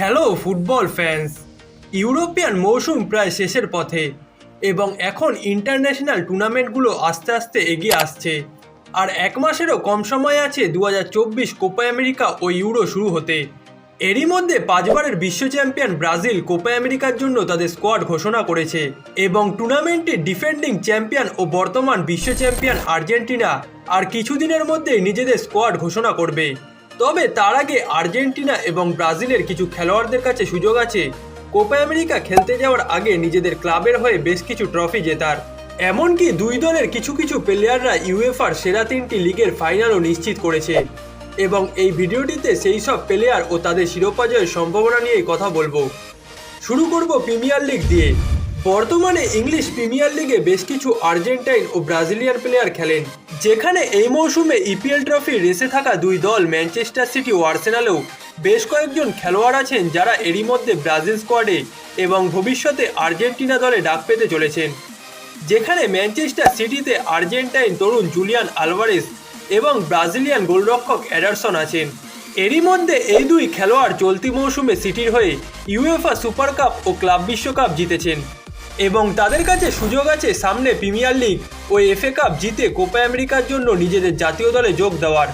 Hello football fans, European মৌসুম প্রায় শেষের পথে এবং এখন ইন্টারন্যাশনাল টুর্নামেন্টগুলো আস্তে আস্তে এগিয়ে আসছে। আর এক মাসেরও কম সময় আছে দু হাজার চব্বিশ কোপা আমেরিকা ও ইউরো শুরু হতে। এরই মধ্যে পাঁচবারের বিশ্ব চ্যাম্পিয়ন ব্রাজিল কোপা আমেরিকার জন্য তাদের স্কোয়াড ঘোষণা করেছে এবং টুর্নামেন্টের ডিফেন্ডিং চ্যাম্পিয়ন ও বর্তমান বিশ্ব চ্যাম্পিয়ন আর্জেন্টিনা আর কিছুদিনের মধ্যেই নিজেদের স্কোয়াড ঘোষণা করবে। তবে তার আগে আর্জেন্টিনা এবং ব্রাজিলের কিছু খেলোয়াড়দের কাছে সুযোগ আছে। কোপা আমেরিকা খেলতে যাওয়ার আগে নিজেদের ক্লাবের হয়ে বেশ কিছু ট্রফি জেতার। এমনকি দুই দলের কিছু কিছু প্লেয়াররা ইউএফআর সেরা তিনটি লিগের ফাইনালও নিশ্চিত করেছে। এবং এই ভিডিওটিতে সেই সব প্লেয়ার ও তাদের শিরোপা জয়ের সম্ভাবনা নিয়ে কথা বলব। শুরু করব প্রিমিয়ার লিগ দিয়ে। বর্তমানে ইংলিশ প্রিমিয়ার লিগে বেশ কিছু আর্জেন্টাইন ও ব্রাজিলিয়ান প্লেয়ার খেলেন। যেখানে এই মৌসুমে ইপিএল ট্রফি রেসে থাকা দুই দল ম্যানচেস্টার সিটি ও আর্সেনালেও বেশ কয়েকজন খেলোয়াড় আছেন যারা এরই মধ্যে ব্রাজিল স্কোয়াডে এবং ভবিষ্যতে আর্জেন্টিনা দলে ডাক পেতে চলেছেন। যেখানে ম্যানচেস্টার সিটিতে আর্জেন্টাইন তরুণ জুলিয়ান আলভারেস এবং ব্রাজিলিয়ান গোলরক্ষক অ্যাডারসন আছেন। এরই মধ্যে এই দুই খেলোয়াড় চলতি মৌসুমে সিটির হয়ে ইউএফা সুপার কাপ ও ক্লাব বিশ্বকাপ জিতেছেন। এবং তাদের কাছে সুযোগ আছে সামনে প্রিমিয়ার লিগ ও এফএ কাপ জিতে কোপা আমেরিকার জন্য নিজেদের জাতীয় দলে যোগ দেওয়ার।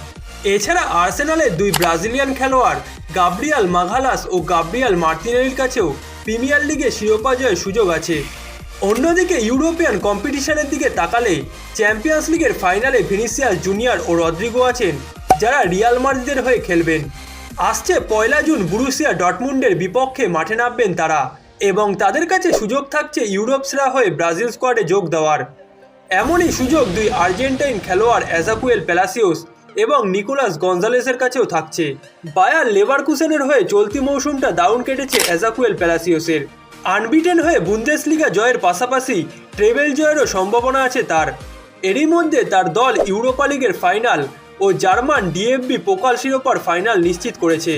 এছাড়া আর্সেনালের দুই ব্রাজিলিয়ান খেলোয়াড় গাব্রিয়াল মাঘালাস ও গাব্রিয়াল মার্টিনেলির কাছেও প্রিমিয়ার লিগে শিরোপা জয়ের সুযোগ আছে। অন্যদিকে ইউরোপিয়ান কম্পিটিশনের দিকে তাকালে চ্যাম্পিয়ন্স লিগের ফাইনালে ভিনিসিয়াস জুনিয়র ও রদ্রিগো আছেন, যারা রিয়াল মাদ্রিদের হয়ে খেলবেন। আসছে পয়লা জুন বুরুসিয়া ডটমুন্ডের বিপক্ষে মাঠে নামবেন তারা। এবং তাদের কাছে সুযোগ থাকছে ইউরোপ সেরা হয়ে ব্রাজিল স্কোয়াডে যোগ দেওয়ার। এমনই সুযোগ দুই আর্জেন্টাইন খেলোয়াড় অ্যাজাকুয়েল প্যালাসিওস এবং নিকোলাস গঞ্জালেসের কাছেও থাকছে। বায়ার লেভারকুসেনের হয়ে চলতি মৌসুমটা দারুণ কেটেছে অ্যাজাকুয়েল প্যালাসিওসের আনবিটেন হয়ে বুন্দেসলিগা জয়ের পাশাপাশি ট্রেবেল জয়েরও সম্ভাবনা আছে তার। এরই মধ্যে তার দল ইউরোপা লিগের ফাইনাল ও জার্মান ডিএফবি পোকাল শিরোপার ফাইনাল নিশ্চিত করেছে।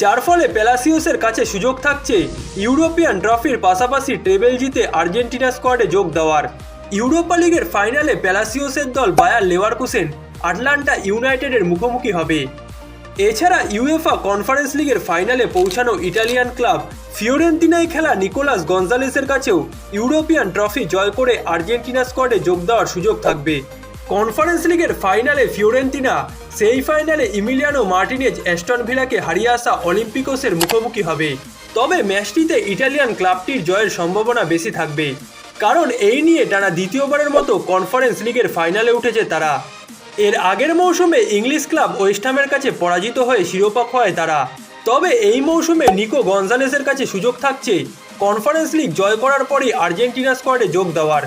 যার ফলে প্যালাসিওসের কাছে সুযোগ থাকছে ইউরোপিয়ান ট্রফির পাশাপাশি ট্রেবেল জিতে আর্জেন্টিনা স্কোয়াডে যোগ দেওয়ার। ইউরোপা লিগের ফাইনালে প্যালাসিওসের দল বায়ার লেভারকুসেন আটলান্টা ইউনাইটেডের মুখোমুখি হবে। এছাড়া ইউএফা কনফারেন্স লিগের ফাইনালে পৌঁছানো ইটালিয়ান ক্লাব ফিওরেন্তিনায় খেলা নিকোলাস গঞ্জালেসের কাছেও ইউরোপিয়ান ট্রফি জয় করে আর্জেন্টিনা স্কোয়াডে যোগ দেওয়ার সুযোগ থাকবে। কনফারেন্স লিগের ফাইনালে ফিওরেন্তিনা সেই ফাইনালে ইমিলিয়ানো মার্টিনেজ, অ্যাস্টন ভিলাকে হারিয়ে আসা অলিম্পিকোসের মুখোমুখি হবে। তবে ম্যাচটিতে ইটালিয়ান ক্লাবটির জয়ের সম্ভাবনা বেশি থাকবে। কারণ এই নিয়ে টানা দ্বিতীয়বারের মতো কনফারেন্স লিগের ফাইনালে উঠেছে তারা। এর আগের মৌসুমে ইংলিশ ক্লাব ওয়েস্টহামের কাছে পরাজিত হয়ে শিরোপা খোয়ায় তারা। তবে এই মৌসুমে নিকো গঞ্জালেসের কাছে সুযোগ থাকছে। কনফারেন্স লিগ জয় করার পরই আর্জেন্টিনা স্কোয়াডে যোগ দেওয়ার।